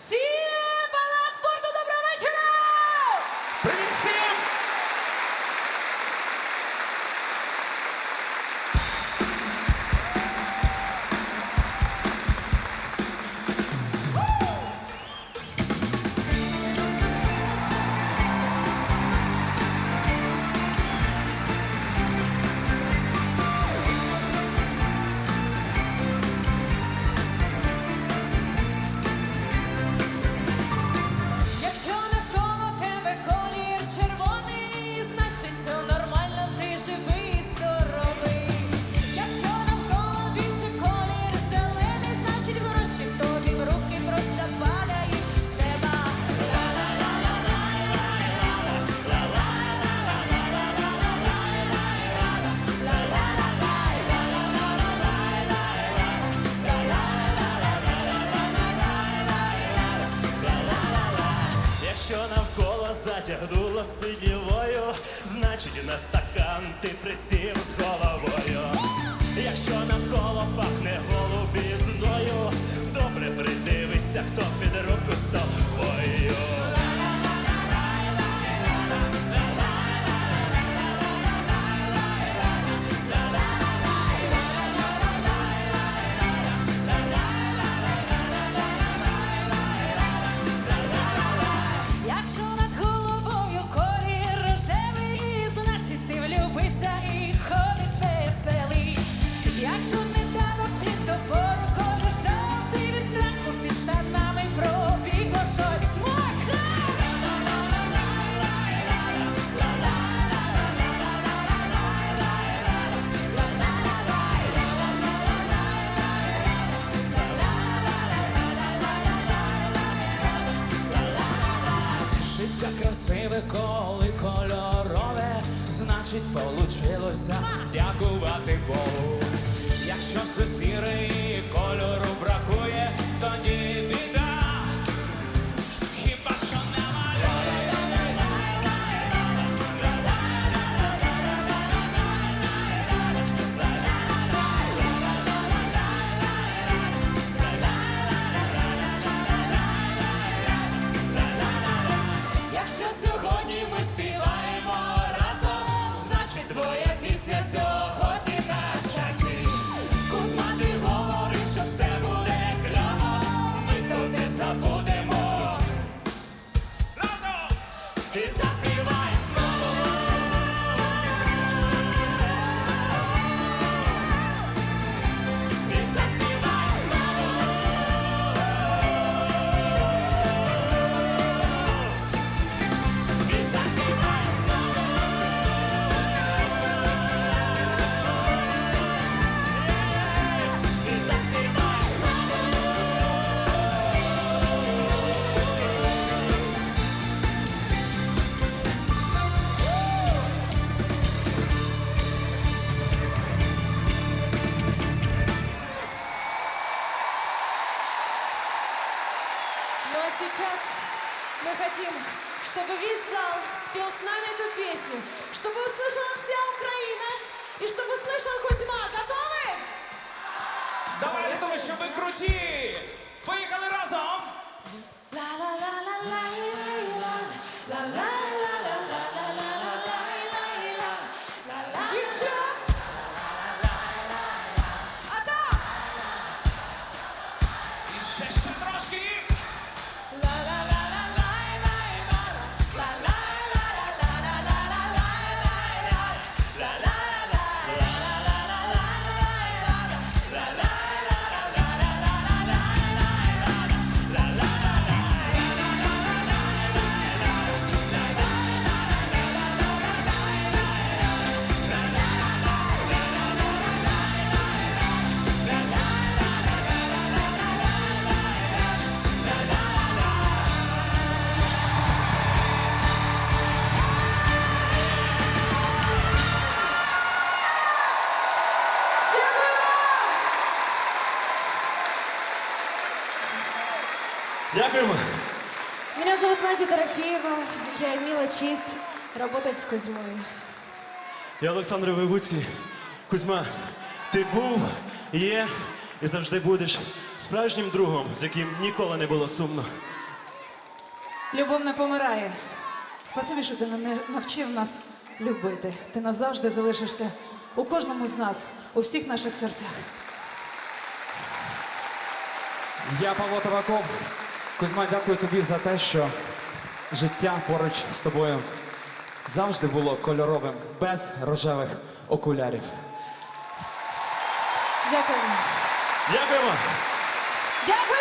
See? На стакан. Ти присів кольорове, значить получилося дякувати Богу. Якщо все сіре мы хотим, чтобы весь зал спел с нами эту песню, чтобы услышала вся Украина и чтобы услышал Кузьма. Готовы? Давайте, тому що ви круті! Поїхали разом! Дякуємо. Меня зовут Надя Дорофеева. Я имела честь работать с Кузьмой. Я Олександр Войвуцький. Кузьма, ти був, є і завжди будеш справжнім другом, з яким ніколи не було сумно. Любов не помирає. Спасибі, що ти не навчив нас любити. Ти назавжди залишишся у кожному з нас, у всіх наших серцях. Я Павло Табаков. Кузьма, дякую тобі за те, що життя поруч з тобою завжди було кольоровим, без рожевих окулярів. Дякуємо. Дякуємо! Дякую!